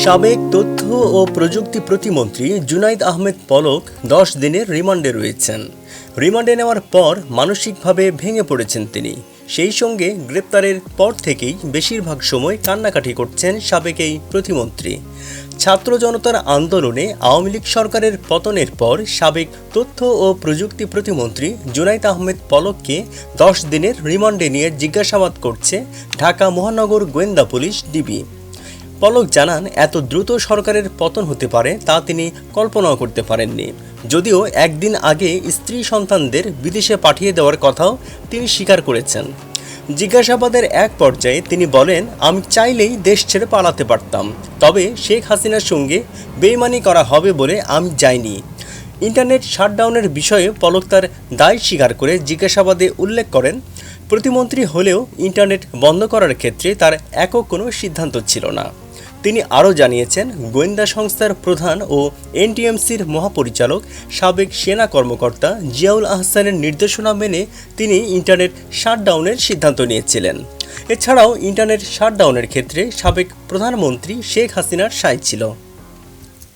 সাবেক তথ্য ও প্রযুক্তি প্রতিমন্ত্রী জুনাইদ আহমেদ পলক দশ দিনের রিমান্ডে রয়েছেন। রিমান্ডে নেওয়ার পর মানসিকভাবে ভেঙে পড়েছেন তিনি। সেই সঙ্গে গ্রেপ্তারের পর থেকেই বেশিরভাগ সময় কান্নাকাটি করছেন সাবেক এই প্রতিমন্ত্রী। ছাত্র জনতার আন্দোলনে আওয়ামী লীগ সরকারের পতনের পর সাবেক তথ্য ও প্রযুক্তি প্রতিমন্ত্রী জুনাইদ আহমেদ পলককে দশ দিনের রিমান্ডে নিয়ে জিজ্ঞাসাবাদ করছে ঢাকা মহানগর গোয়েন্দা পুলিশ ডিবি। পলক জানান, এত দ্রুত সরকারের পতন হতে পারে তা তিনি কল্পনাও করতে পারেননি। যদিও একদিন আগে স্ত্রী সন্তানদের বিদেশে পাঠিয়ে দেওয়ার কথাও তিনি স্বীকার করেছেন। জিজ্ঞাসাবাদের এক পর্যায়ে তিনি বলেন, আমি চাইলেই দেশ ছেড়ে পালাতে পারতাম, তবে শেখ হাসিনার সঙ্গে বেইমানি করা হবে বলে আমি যাইনি। ইন্টারনেট শাটডাউনের বিষয়ে পলক তার দায় স্বীকার করে জিজ্ঞাসাবাদে উল্লেখ করেন, প্রতিমন্ত্রী হলেও ইন্টারনেট বন্ধ করার ক্ষেত্রে তার একক কোনো সিদ্ধান্ত ছিল না। তিনি আরও জানিয়েছেন, গোয়েন্দা সংস্থার প্রধান ও এনটিএমসির মহাপরিচালক, সাবেক সেনা কর্মকর্তা জিয়াউল আহসানের নির্দেশনা মেনে তিনি ইন্টারনেট শাটডাউনের সিদ্ধান্ত নিয়েছিলেন। এছাড়াও ইন্টারনেট শাটডাউনের ক্ষেত্রে সাবেক প্রধানমন্ত্রী শেখ হাসিনার সায় ছিল।